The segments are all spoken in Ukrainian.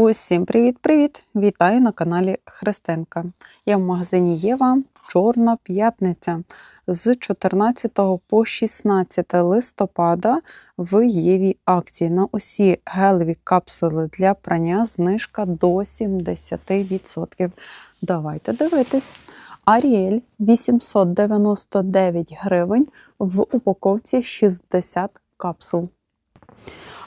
Усім привіт-привіт! Вітаю на каналі Христинка. Я в магазині Єва Чорна п'ятниця з 14 по 16 листопада в Єві акції на усі гелеві капсули для прання знижка до 70%. Давайте дивитись. Аріель 899 гривень в упаковці 60 капсул.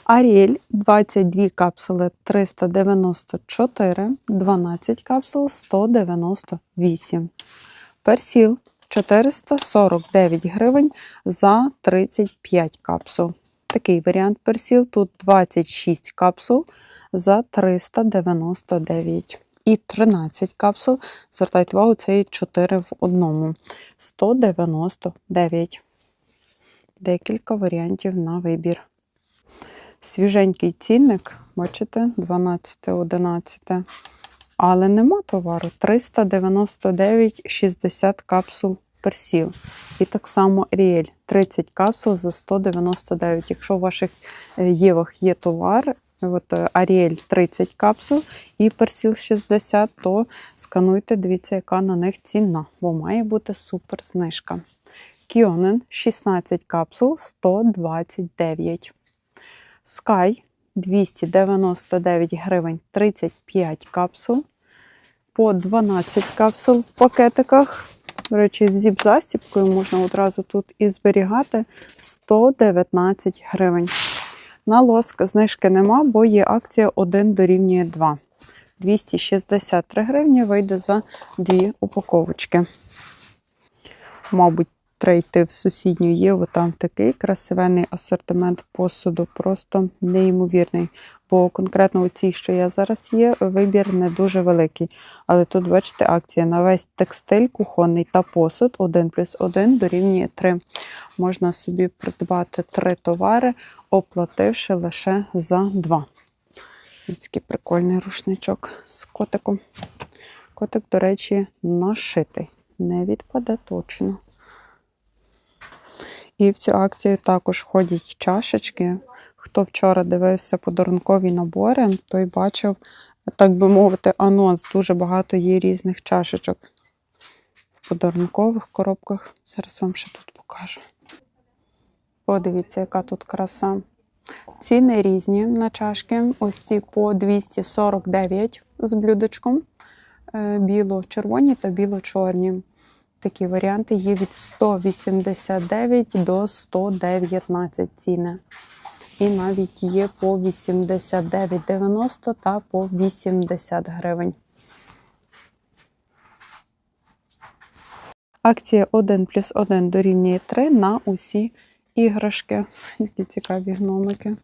Аріель 22 капсули 394, 12 капсул 198. Персіл 449 гривень за 35 капсул. Такий варіант персіл. Тут 26 капсул за 399. І 13 капсул. Звертайте увагу, це є 4 в одному. 199. Декілька варіантів на вибір. Свіженький цінник, бачите, 12-11. Але нема товару. 399,60 капсул персіл. І так само Ріель 30 капсул за 199. Якщо у ваших євах є товар, от Аріель 30 капсул і персіл 60, то скануйте, дивіться, яка на них ціна, бо має бути супер знижка. Кіонен 16 капсул 129. Sky 299 гривень 35 капсул. По 12 капсул в пакетиках. До речі, з зіп-застіпкою можна одразу тут і зберігати 119 гривень. На лоск знижки нема, бо є акція 1 дорівнює 2. 263 гривні вийде за дві упаковочки. Мабуть, йти в сусідню Єву, там такий красивенний асортимент посуду, просто неймовірний. Бо конкретно у цій, що я зараз є, вибір не дуже великий. Але тут, бачите, акція на весь текстиль, кухонний та посуд 1 плюс 1 дорівнює 3. Можна собі придбати три товари, оплативши лише за 2. Ось такий прикольний рушничок з котиком. Котик, до речі, нашитий. Не відпаде точно. І в цю акцію також входять чашечки. Хто вчора дивився подарункові набори, той бачив, так би мовити, анонс. Дуже багато є різних чашечок в подарункових коробках. Зараз вам ще тут покажу. Подивіться, яка тут краса. Ціни різні на чашки. Ось ці по 249 з блюдечком. Е, біло-червоні та біло-чорні. Такі варіанти є від 189 до 119 ціни. І навіть є по 89,90 та по 80 гривень. Акція 1 плюс 1 дорівнює 3 на усі іграшки. Які цікаві гномики.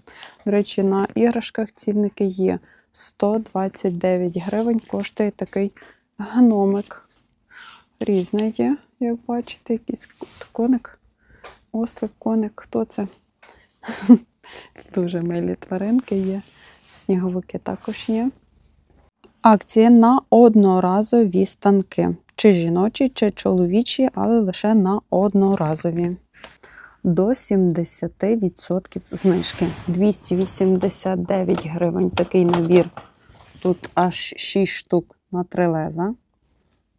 До речі, на іграшках цінники є 129 гривень. Коштує такий гномик. Різне є, як бачите, якийсь коник, ослик, коник. Хто це? Дуже милі тваринки є. Сніговики також є. Акція на одноразові станки. Чи жіночі, чи чоловічі, але лише на одноразові. До 70% знижки. 289 гривень такий набір. Тут аж 6 штук на 3 леза.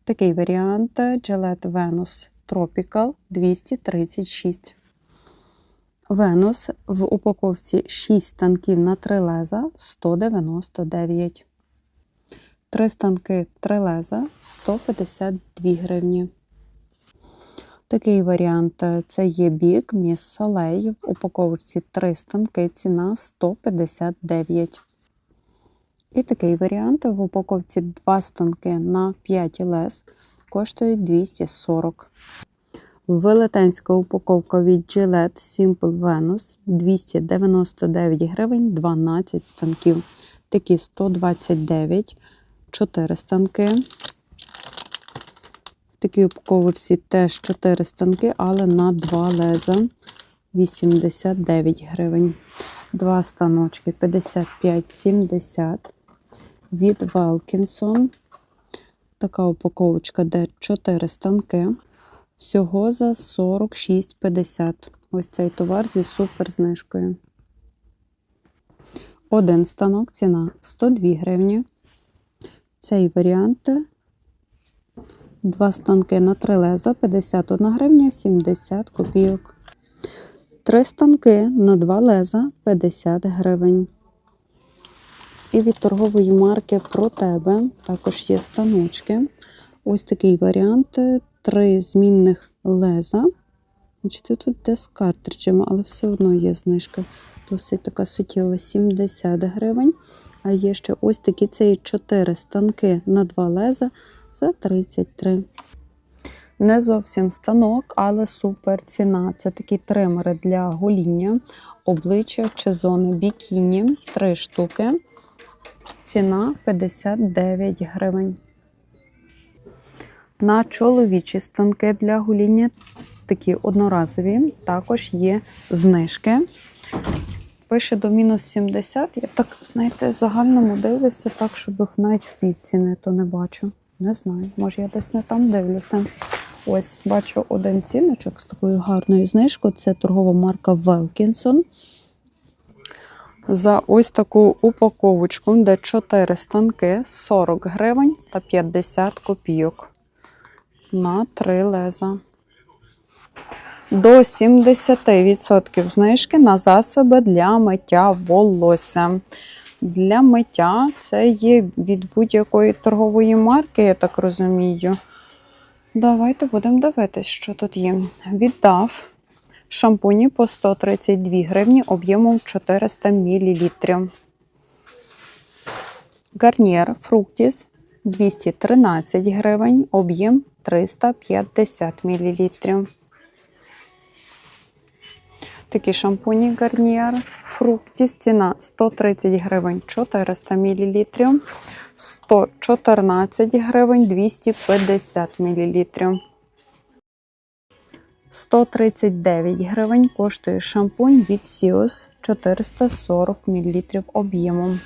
Такий варіант Gillette Venus Tropical 236. Venus в упаковці 6 станків на 3 леза 199. 3 станки 3 леза 152 гривні. Такий варіант це є бік Miss Soleil. В упаковці 3 станки ціна 159. І такий варіант в упаковці 2 станки на 5 лес коштують 240. Велетенська упаковка від Gillette Simple Venus 299 гривень 12 станків. Такі 129, 4 станки. В такій упаковці теж 4 станки, але на 2 леза 89 гривень. Два станочки 55-70 від Велкінсон. Така упаковочка, де 4 станки. Всього за 46,50. Ось цей товар зі суперзнижкою. Один станок, ціна 102 гривні. Цей варіант. Два станки на три леза 51 гривня 70 копійок. Три станки на два леза 50 гривень. І від торгової марки про тебе також є станочки. Ось такий варіант. Три змінних леза. Бачите, тут де з картриджами, але все одно є знижка. Досить така суттєва 70 гривень. А є ще ось такі це 4 станки на 2 леза за 33. Не зовсім станок, але супер ціна. Це такі тримери для гоління, обличчя чи зони бікіні. 3 штуки. Ціна 59 гривень. На чоловічі станки для гоління такі одноразові, також є знижки. Пише до мінус 70. Я так, знаєте, загальному дивлюся, так, щоб навіть в півціни то не бачу. Не знаю, може я десь не там дивлюся. Ось бачу один ціночок з такою гарною знижкою. Це торгова марка Велкінсон. За ось таку упаковочку, де 4 станки 40 гривень та 50 копійок. На 3 леза. До 70% знижки на засоби для миття волосся. Для миття це є від будь-якої торгової марки, я так розумію. Давайте будемо дивитись, що тут є. Віддав шампуні по 132 гривні об'ємом 400 мл. Гарнір Фруктіс 213 гривень, об'єм 350 мл. Такі шампуні Гарнір Фруктіс, ціна 130 гривень 400 мл, 114 гривень 250 мл. 139 гривень коштує шампунь від Сіос 440 мл об'ємом.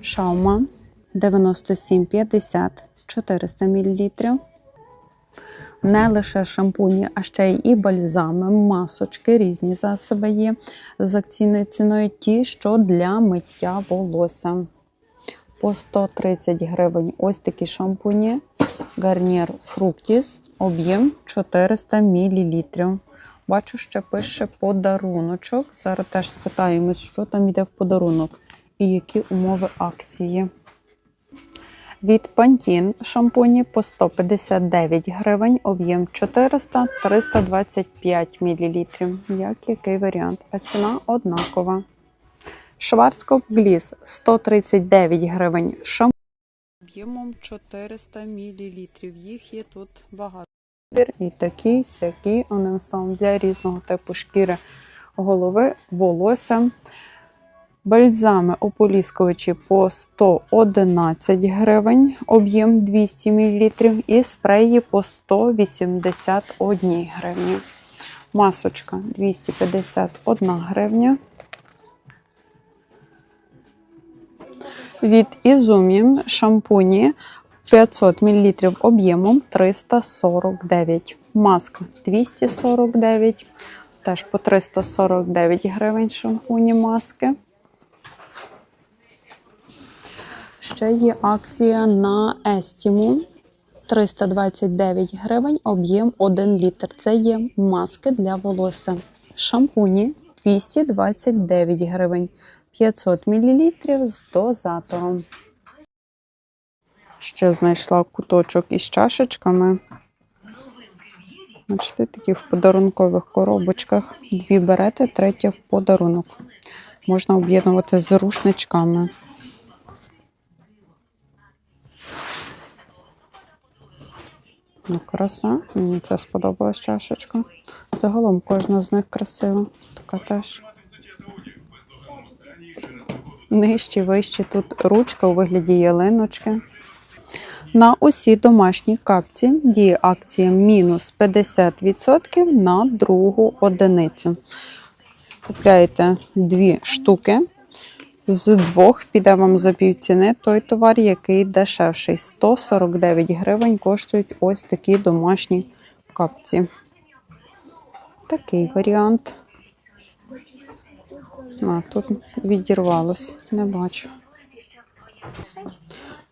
Шаума 97,50 400 мл. Не лише шампуні, а ще й і бальзами, масочки, різні засоби є з акційною ціною ті, що для миття волосся. По 130 гривень ось такі шампуні. Гарнір Фруктіс, об'єм 400 мл. Бачу, що пише подаруночок. Зараз теж спитаємось, що там йде в подарунок і які умови акції. Від Pantene шампуні по 159 гривень, об'єм 400-325 мл. Як який варіант? А ціна однакова. Шварцкоп Гліс 139 гривень. Шампунь об'ємом 400 мл. Їх є тут багато. І такі, сякі, одним словом, для різного типу шкіри голови, волосся. Бальзами ополіскувачі по 111 гривень, об'єм 200 мл, і спреї по 181 гривні. Масочка 251 гривня. Від Ізумі шампуні 500 мл об'ємом 349. Маска 249, теж по 349 гривень шампуні маски. Ще є акція на Естіму 329 гривень, об'єм 1 літр. Це є маски для волосся. Шампуні 229 гривень, 500 мл з дозатором. Ще знайшла куточок із чашечками. Бачите, такі в подарункових коробочках. Дві берете, третя в подарунок. Можна об'єднувати з рушничками. Ну, краса. Мені це сподобалась чашечка. Загалом кожна з них красива. Така теж. Нижче, вище тут ручка у вигляді ялиночки. На усі домашні капці діє акція мінус 50% на другу одиницю. Купляєте дві штуки. З двох піде вам за півціни той товар, який дешевший. 149 гривень коштують ось такі домашні капці. Такий варіант. А, тут відірвалось, не бачу.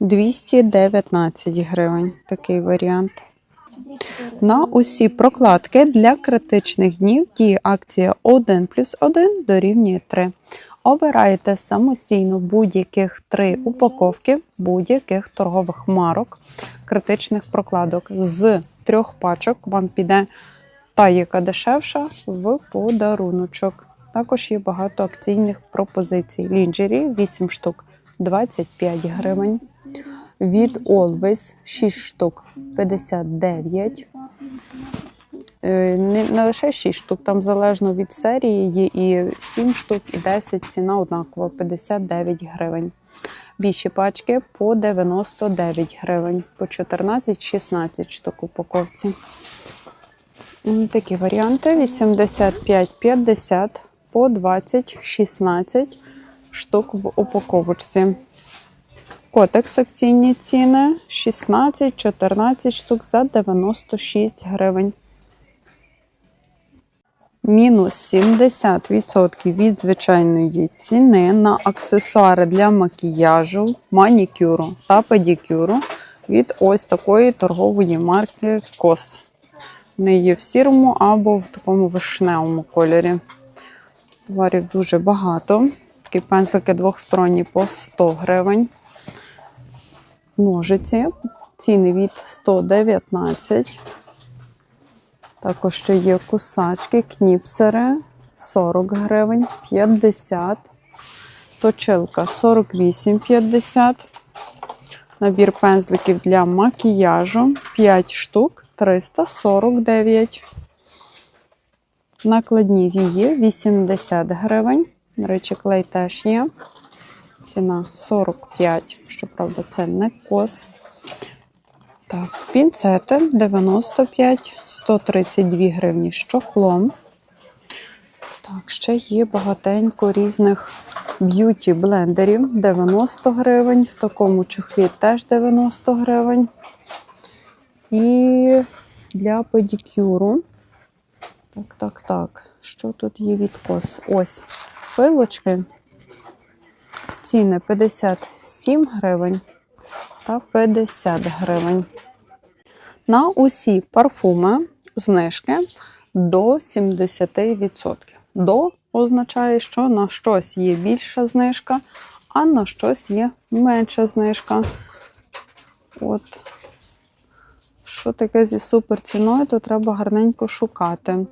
219 гривень такий варіант. На усі прокладки для критичних днів діє акція 1 плюс 1 дорівнює 3. Обираєте самостійно будь-яких три упаковки будь-яких торгових марок критичних прокладок. З трьох пачок вам піде та, яка дешевша, в подаруночок. Також є багато акційних пропозицій. Лінджері 8 штук 25 гривень. Від Always 6 штук 59. Е, Не, лише 6 штук, там залежно від серії є і 7 штук, і 10 ціна однакова 59 гривень. Більші пачки по 99 гривень, по 14-16 штук упаковці. Такі варіанти: 85-50 по 20-16 штук в упаковочці. Котекс акційні ціни 16-14 штук за 96 гривень. Мінус 70% від звичайної ціни на аксесуари для макіяжу, манікюру та педикюру від ось такої торгової марки Кос. Вони є в сірому або в такому вишневому кольорі. Товарів дуже багато. Такі пензлики двохсторонні по 100 гривень. Ножиці. Ціни від 119. Також ще є кусачки, кніпсери 40 гривень, 50. Точилка 48,50. Набір пензликів для макіяжу 5 штук 349. Накладні вії 80 гривень. До речі, клей теж є. Ціна 45. Щоправда, це не кос. Так, пінцети 95, 132 гривні з чохлом. Так, ще є багатенько різних б'юті блендерів 90 гривень. В такому чохлі теж 90 гривень. І для педикюру. Так, так, так. Що тут є відкос? Ось пилочки. Ціни 57 гривень та 50 гривень. На усі парфуми знижки до 70%. До означає, що на щось є більша знижка, а на щось є менша знижка. От. Що таке зі суперціною, то треба гарненько шукати.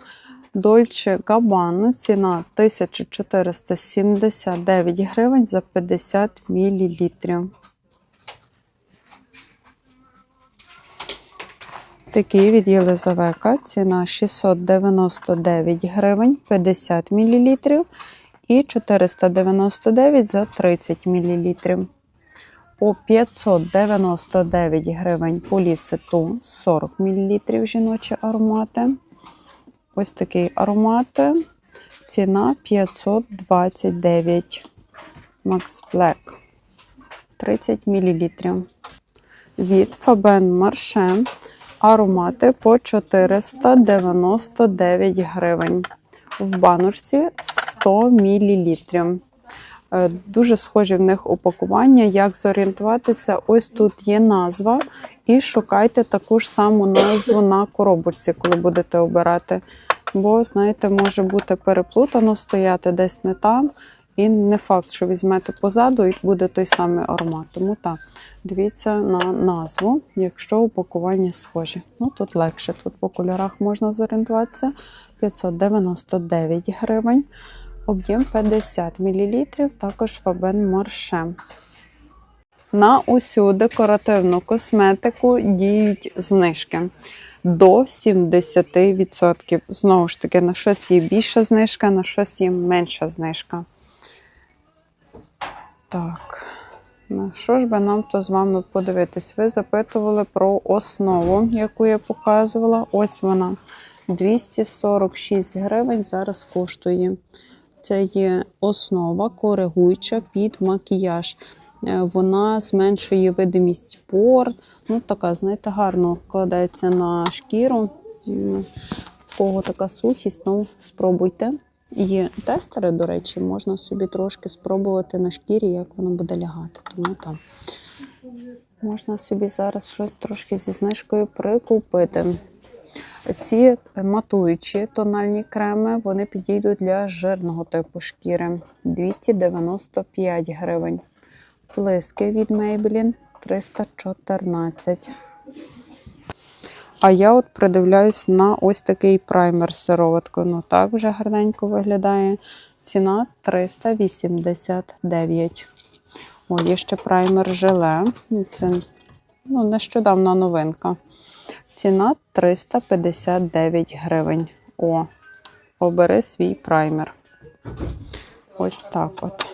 Dolce Gabbana ціна 1479 гривень за 50 мл. Такий від Єлизавека. Ціна 699 гривень 50 мл і 499 за 30 мл. По 599 гривень полісету 40 мл жіночі аромати. Ось такий аромат. Ціна 529 Max Black 30 мл. Від Faben Marche аромати по 499 гривень. В баночці 100 мл. Е, Дуже схожі в них упакування. Як зорієнтуватися? Ось тут є назва, і шукайте таку ж саму назву на коробочці, коли будете обирати. Бо, знаєте, може бути переплутано, стояти десь не там. І не факт, що візьмете позаду і буде той самий аромат. Тому так, дивіться на назву, якщо упакування схожі. Ну тут легше, тут по кольорах можна зорієнтуватися. 599 гривень, об'єм 50 мл, також Faben Marche. На усю декоративну косметику діють знижки до 70%. Знову ж таки, на щось є більша знижка, на щось є менша знижка. Так, ну що ж би нам то з вами подивитись? Ви запитували про основу, яку я показувала. Ось вона. 246 гривень зараз коштує. Це є основа коригуюча під макіяж. Е, Вона зменшує видимість пор. Ну, така, знаєте, гарно кладеться на шкіру. В кого така сухість, ну спробуйте. Є тестери, до речі, можна собі трошки спробувати на шкірі, як воно буде лягати. Тому там можна собі зараз щось трошки зі знижкою прикупити. Ці матуючі тональні креми вони підійдуть для жирного типу шкіри 295 гривень. Плиски від Maybelline 314. А я от придивляюсь на ось такий праймер з сироваткою. Ну так вже гарненько виглядає. Ціна 389. О, є ще праймер желе. Це ну, нещодавна новинка. Ціна 359 гривень. О, обери свій праймер. Ось так от.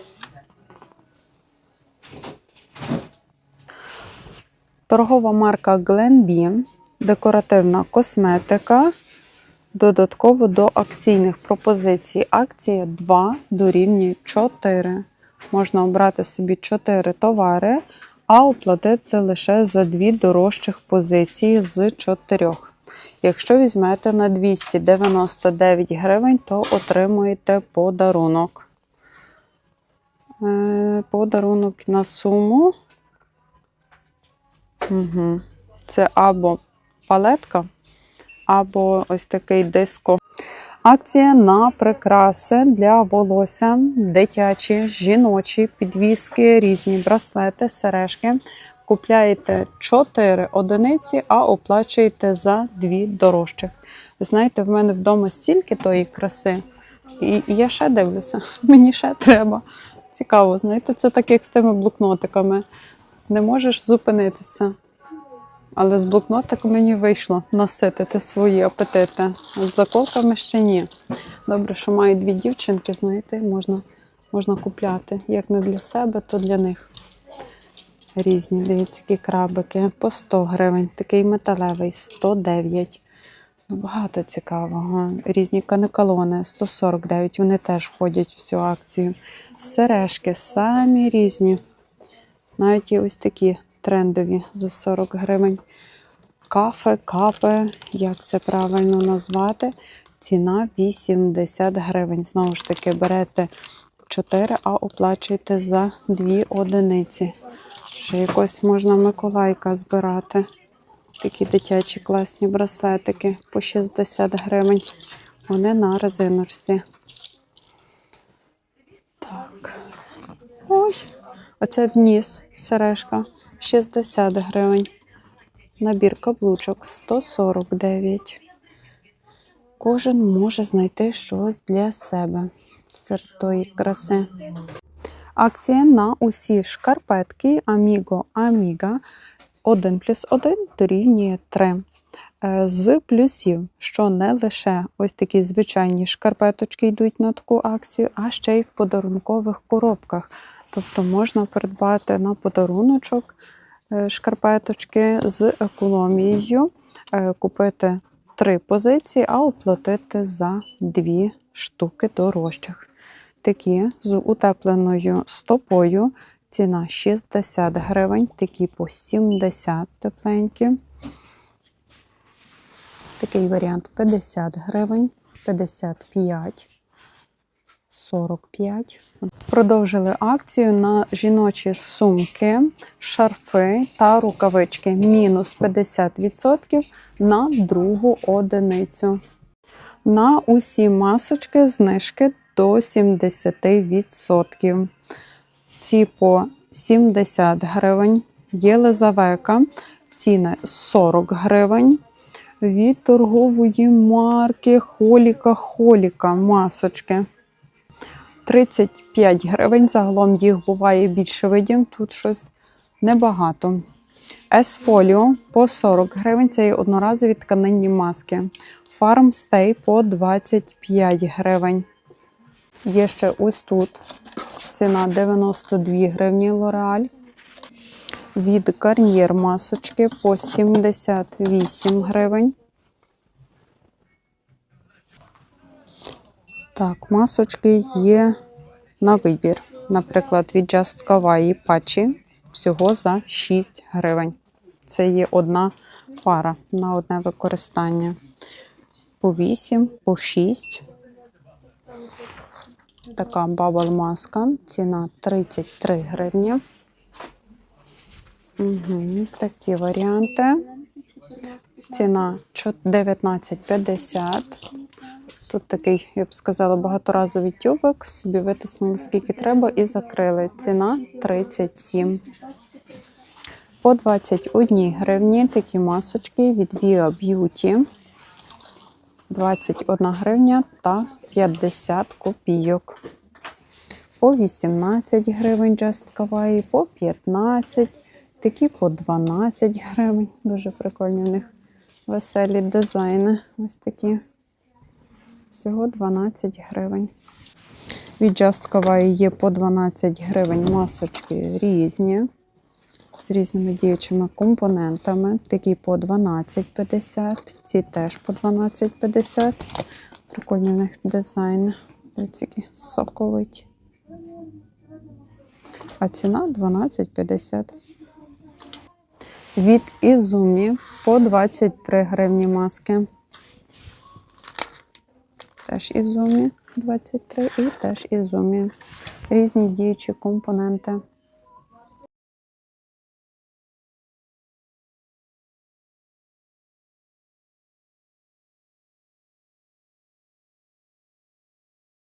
Торгова марка Glenbee, декоративна косметика. Додатково до акційних пропозицій. Акція 2 дорівнює 4. Можна обрати собі 4 товари, а оплатити лише за дві дорожчих позиції з 4. Якщо візьмете на 299 гривень, то отримуєте подарунок. Е, Подарунок на суму. Угу. Це або палетка, або ось такий диско. Акція на прикраси для волосся, дитячі, жіночі, підвіски, різні браслети, сережки. Купляєте 4 одиниці, а оплачуєте за 2 дорожчих. Знаєте, в мене вдома стільки тої краси, і я ще дивлюся, мені ще треба. Цікаво, знаєте, це так як з тими блокнотиками. Не можеш зупинитися. Але з блокнотиком мені вийшло наситити свої апетити. З заколками ще ні. Добре, що маю дві дівчинки, знаєте, можна, можна купляти. Як не для себе, то для них. Різні, дивіться, які крабики по 100 гривень. Такий металевий 109. Ну, багато цікавого. Різні канекалони 149. Вони теж входять в цю акцію. Сережки самі різні. Навіть є ось такі трендові за 40 гривень. Кафе, капе, як це правильно назвати? Ціна 80 гривень. Знову ж таки, берете 4, а оплачуєте за 2 одиниці. Ще якось можна Миколайка збирати. Такі дитячі класні браслетики по 60 гривень. Вони на резиночці. Так. Ой, оце вніс сережка 60 гривень. Набір каблучок 149. Кожен може знайти щось для себе серед краси. Акція на усі шкарпетки Amigo Amiga 1 плюс 1 дорівнює 3. Е, З плюсів, що не лише ось такі звичайні шкарпеточки йдуть на таку акцію, а ще й в подарункових коробках. Тобто можна придбати на подаруночок е, шкарпеточки з економією, е, купити три позиції, а оплатити за дві штуки дорожчих. Такі з утепленою стопою. Ціна 60 гривень, такі по 70 тепленькі. Такий варіант 50 гривень, 55, 45. Продовжили акцію на жіночі сумки, шарфи та рукавички. Мінус 50% на другу одиницю. На усі масочки знижки до 70%. Ці по 70 гривень. Єлизавека, ціни 40 гривень. Від торгової марки Холіка Холіка масочки. 35 гривень. Загалом їх буває більше видів. Тут щось небагато. Есфоліо по 40 гривень. Це є одноразові тканинні маски. Фармстей по 25 гривень. Є ще ось тут ціна 92 гривні Лореаль. Від Garnier масочки по 78 гривень. Так, масочки є на вибір. Наприклад, від Just Kawaii патчі всього за 6 гривень. Це є одна пара на одне використання. По 8, по 6. Така бабл маска. Ціна 33 гривні. Угу, такі варіанти. Ціна 19,50. Тут такий, я б сказала, багаторазовий тюбик. Собі витиснули скільки треба і закрили. Ціна 37. По 21 гривні такі масочки від Via Beauty. 21 гривня та 50 копійок. По 18 гривень Just Kawaii, по 15, такі по 12 гривень. Дуже прикольні в них веселі дизайни. Ось такі. Всього 12 гривень. Від Just є по 12 гривень масочки різні. З різними діючими компонентами. Такі по 12,50, ці теж по 12,50. Прикольні в них дизайни. Дивіться, які соковиті. А ціна 12,50. Від Ізумі по 23 гривні маски. Теж Ізумі 23 і теж Ізумі. Різні діючі компоненти.